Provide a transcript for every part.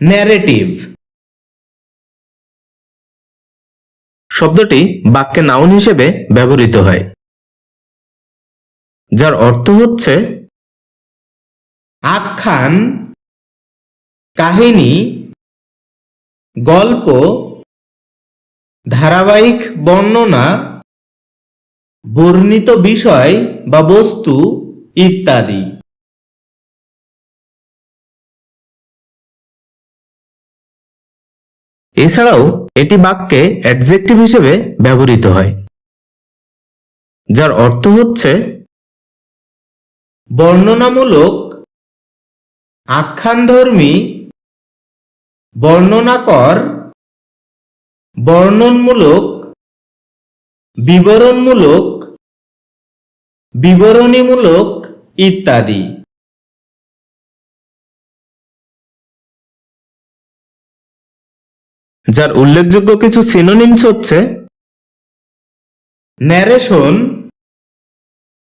Narrative শব্দটি বাক্যে noun হিসেবে ব্যবহৃত হয়, যার অর্থ হচ্ছে আখ্যান, কাহিনী, গল্প, ধারাবাহিক বর্ণনা, বর্ণিত বিষয় বা বস্তু ইত্যাদি। এছাড়াও এটি বাক্যে অ্যাডজেক্টিভ হিসেবে ব্যবহৃত হয়, যার অর্থ হচ্ছে বর্ণনামূলক, আখ্যানধর্মী, বর্ণনাকর, বর্ণনমূলক, বিবরণমূলক, বিবরণীমূলক ইত্যাদি। যার উল্লেখযোগ্য কিছু সিনোনিমস হচ্ছে narration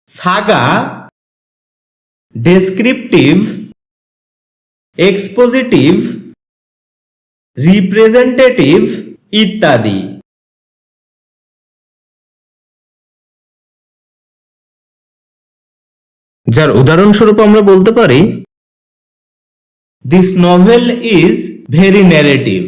saga descriptive expositive representative ইত্যাদি। যার উদাহরণস্বরূপ আমরা বলতে পারি this novel is very narrative